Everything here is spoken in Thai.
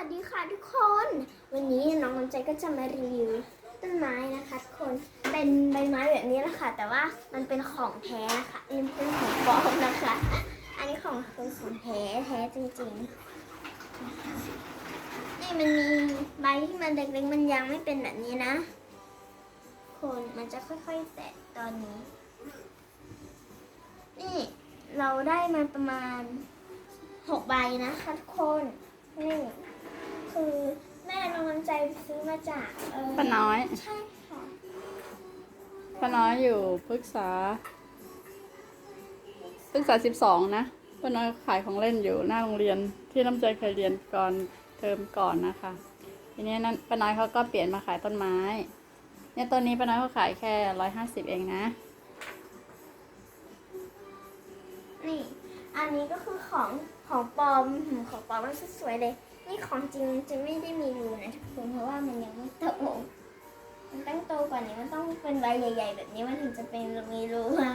วัสดีค่ะทุกคน วันนี้น้องน้ำใจก็จะมารีวิวต้นไม้นะคะทุกคน เป็นใบไม้แบบนี้แหละค่ะ แต่ว่ามันเป็นของแท้นะคะอันนี้เป็นของปลอมนะคะ อันนี้ของเป็นของแท้แท้จริงๆนี่มันมีใบที่มันเล็กๆมันยังไม่เป็นแบบนี้นะ คนมันจะค่อยๆ แตกตอนนี้ นี่เราได้มาประมาณหกใบนะคะทุกคนนี่ คือแม่น้องน้ำใจซื้อ มาจากเออป้าน้อย ใช่ค่ะป้าน้อยอยู่พฤกษาพฤกษาสิบสองนะป้าน้อยขายของเล่นอยู่หน้าโรงเรียนที่น้ำใจเคยเรียนก่อนเทอมก่อนนะคะ ทีนี้นั้นป้าน้อยเขาก็เปลี่ยนมาขายต้นไม้ เนี่ยต้นนี้ป้าน้อยเขาขายแค่ร้อยห้าสิบเองนะ นี่ อันนี้ก็คือของของปลอมหืมของปลอมมันสวยๆเลย นี่ของจริงมันจะไม่ได้มีรูนะทุกคนเพราะว่ามันยังไม่โตมันต้องโตกว่านี้มันต้องเป็นใบใหญ่ ๆ แบบนี้มันถึงจะเป็นมีรูนะ